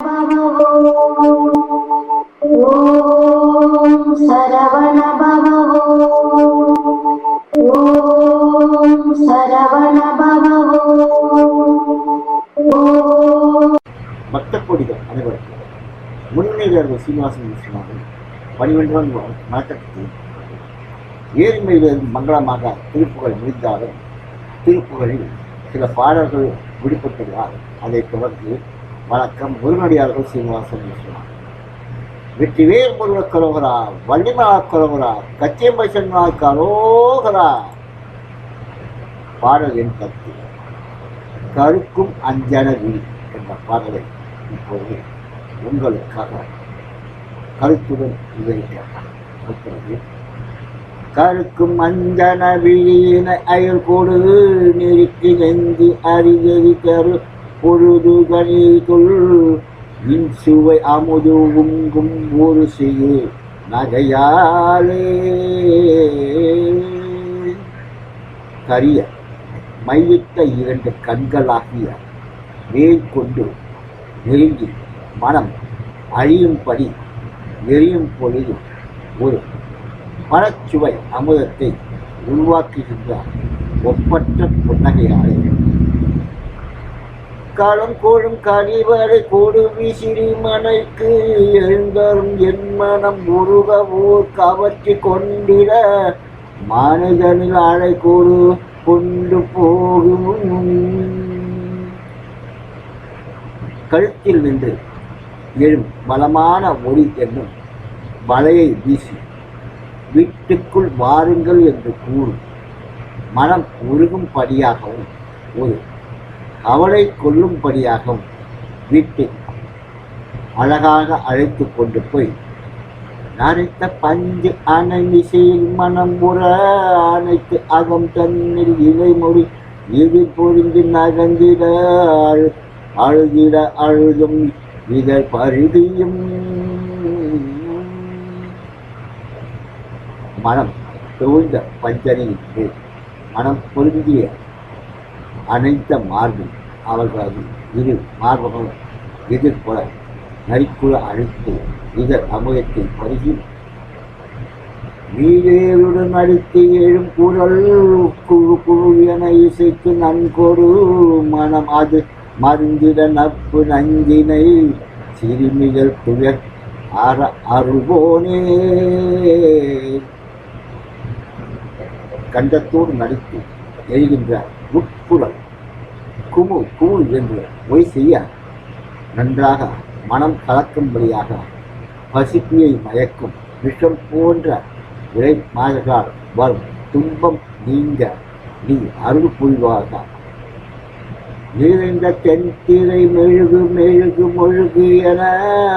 ஓம் அனைவருக்கும் முன்னேறியர்கள் சீனிவாசன் விஸ்வநாதன் பனிரெண்டாம் வணக்கத்தில் ஏரிமையிலிருந்து மங்களமாக திருப்புகழ் முடிந்தாலும் திருப்புகளில் சில பாடல்கள் விடுபட்டுள்ளார் அதை தொடர்ந்து வணக்கம். முருகனடியார்கள் சீனிவாசன் விஸ்வநாதன். வெற்றிவேல் முருக கரோகரா வள்ளிமலா கரோகரா கச்சியம்பை சென்னா கரோகரா பாடல் என் பத்து. கருக்கும் அஞ்சனவி என்ற பாடலை இப்போது உங்களுக்காக கருத்துடன் விவரிக்கிறது கருக்கும் அஞ்சன விழியின அயல் கொடு நெருக்கி நெஞ்சு அறிகறி கரு பொழுது கணிக்குள் இன் சுவை அமுது உங்கும் ஒரு சிறு நகையாலே. கரிய மையிட்ட இரண்டு கண்களாகிய மேற்கொண்டு நெருங்கி மனம் அழியும்படி எரியும் பொழுது ஒரு பழச்சுவை அமுதத்தை உருவாக்குகின்ற ஒப்பற்ற புன்னகையாளர்கள் காலம் கோழும் கனிவரை கோடு விசிறி மனைக்கு எழுந்தரும் என் மனம் உருகவோர் கவர்ச்சி கொண்டிட மனிதனில் அழை கூடு கொண்டு போகும் கழுத்தில் நின்று எழும் பலமான ஒளி என்னும் வலையை வீசி வீட்டுக்குள் வாருங்கள் என்று கூறும் மனம் உருகும்படியாகவும் ஒரு அவளை கொல்லும்படியாகவும் வீட்டில் அழகாக அழைத்து கொண்டு போய் நரைத்த பஞ்சு அணை மிசையில் மனம் புற அனைத்து அகம் தன்னில் இலைமொழி எதிர் பொறிந்து நகர்ந்திட அழு அழுகிட அழுதும் இதழ் பருதியும். மனம் தொழுந்த பஞ்சனையின் மனம் பொருந்திய அனைத்த மார்பும் அவர்களது இரு மார்பகம் எதிர்கொள்ள நரிக்குழ அழைத்து இத அமுதத்தை பருகி நீரேருடன் அடித்து எழும் குரல் குழு குழு என இசைக்கு நன்கொடு மனம் அது மருந்திட நப்பு நஞ்சினை சிறுமிகள் துயர் அற அருள்வோனே கண்டத்தோடு நடித்து எழுகின்றார். உட்குரல் குமு குமு என்று ஒய் செய்ய நன்றாக மனம் கலக்கும்படியாக பசிப்பியை மயக்கும் விஷம் போன்ற விரை மாதர்களால் வரும் துன்பம் நீங்க நீ அருள் புரிவாக. நிறைந்த தென்திரை மெழுகு மெழுகு மொழுகு என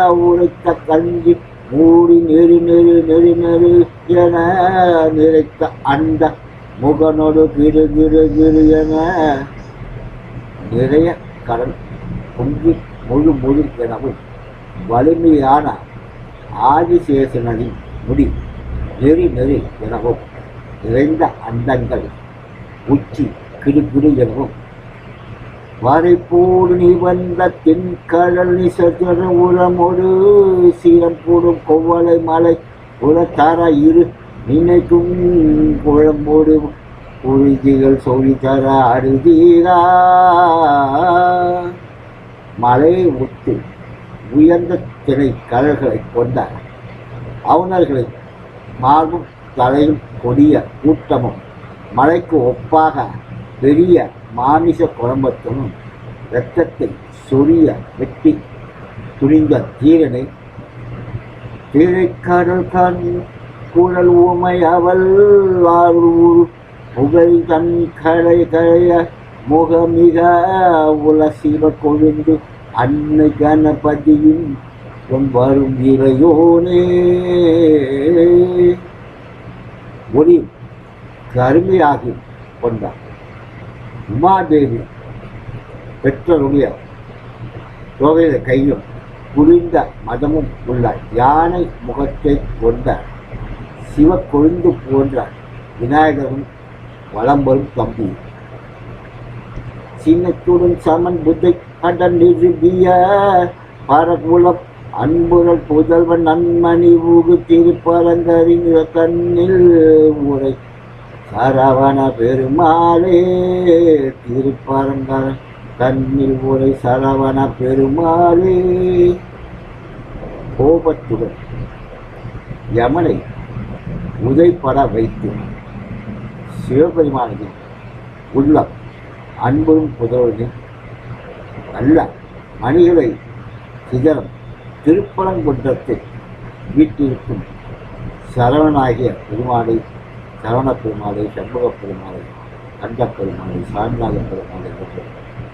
உரைத்த கஞ்சி மூடி நெரு நெறி நெரு நெறி என நிறைத்த அந்த மூக்கனோடு கிரு கிரு கிரு என நிறைய கடல் பொங்கி முழு முழு எனவும் வலிமையான ஆதிசேஷனின் முடி நெறி நெறி எனவும் நிறைந்த அண்டங்கள் உச்சி கிடுகிடு எனவும் வரைப்போடு நீ வந்த தென்கடல் நிசத்திர உரமொடு சீரம் போடும் கொவ்வளை மலை உரத்தர இரு நினைக்கும் குழம்போடு பொழுதிகள் சொல்லித்தர அருதீரா. மலையை ஒத்து உயர்ந்த திணை கடல்களை கொண்ட அவுணர்களை மார்பும் தலையும் கொடிய கூட்டமும் மலைக்கு ஒப்பாக பெரிய மாமிச குழம்பத்தனும் இரத்தத்தை சொரிய வெட்டி துணிந்த தீரனை திரைக்கடல் கண் குழல் உமை அவள் புகழ் தன் கடை கழைய முகமிக உலசிவ கொழுந்து அன்னை கணபதியும் வரும் இறையோனே. ஒளி கருமையாகி கொண்டார். உமாதேவி பெற்றருடைய தொகையில கையும் குளிர்ந்த மதமும் உள்ள யானை முகத்தை கொண்ட சிவக்கொழுந்து போன்ற விநாயகரும் வளம்பரும் தம்பி சின்னத்துடன் சமன் புத்தை கடன் நிறுவிய பரகுலம் அன்புகள் புதல்வன் நன்மணி ஊகு திருப்பரங்கரின் கண்ணில் உரை. சரவண பெருமாளே திருப்பரங்கர கண்ணில் உரை. சரவண பெருமாளே கோபத்துடன். யமனை உதைப்பட வைத்து சிவபெருமானின் உள்ளம் அன்பும் புதல்வனின் நல்ல மணிகளை சிதறம் திருப்பரங்குன்றத்தில் வீட்டிருக்கும் சரவணாகிய பெருமாளை சரவண பெருமாளை சண்முக பெருமாளை கண்ட பெருமாளை சாமிநாத பெருமாளை என்று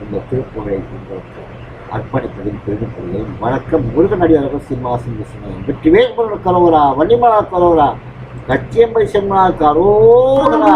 இந்த திருப்புகழை உங்களுக்கு அர்ப்பணிப்பதில் பெருமைப்படுகிறேன். வணக்கம். முருகன் அடியார்கள் சிம்மாசன் விசுமயம் வெற்றிவேல் முருகன் கலவரா வள்ளிமலா கலவரா. கச்சியம்பை செம்மா கரோகரா